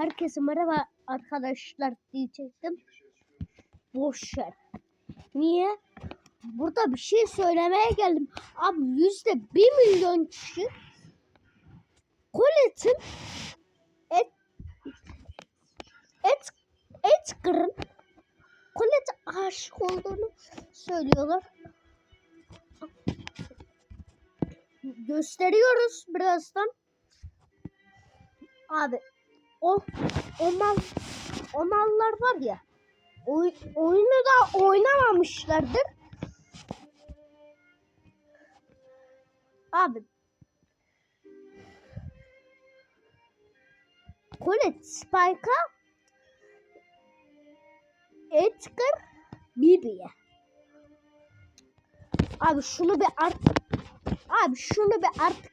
Herkese merhaba arkadaşlar diyecektim. Boş ver. Niye? Burada bir şey söylemeye geldim. Abi yüzde bir milyon kişi Colette'in et et Edgar'ın Colette'e aşık olduğunu söylüyorlar. Gösteriyoruz birazdan. Abi o o mal o mallar var ya oy, oyunu da oynamamışlardır. Abi Colette Spike'a Edgar Bibi'ye Abi şunu bir artık Abi şunu bir artık.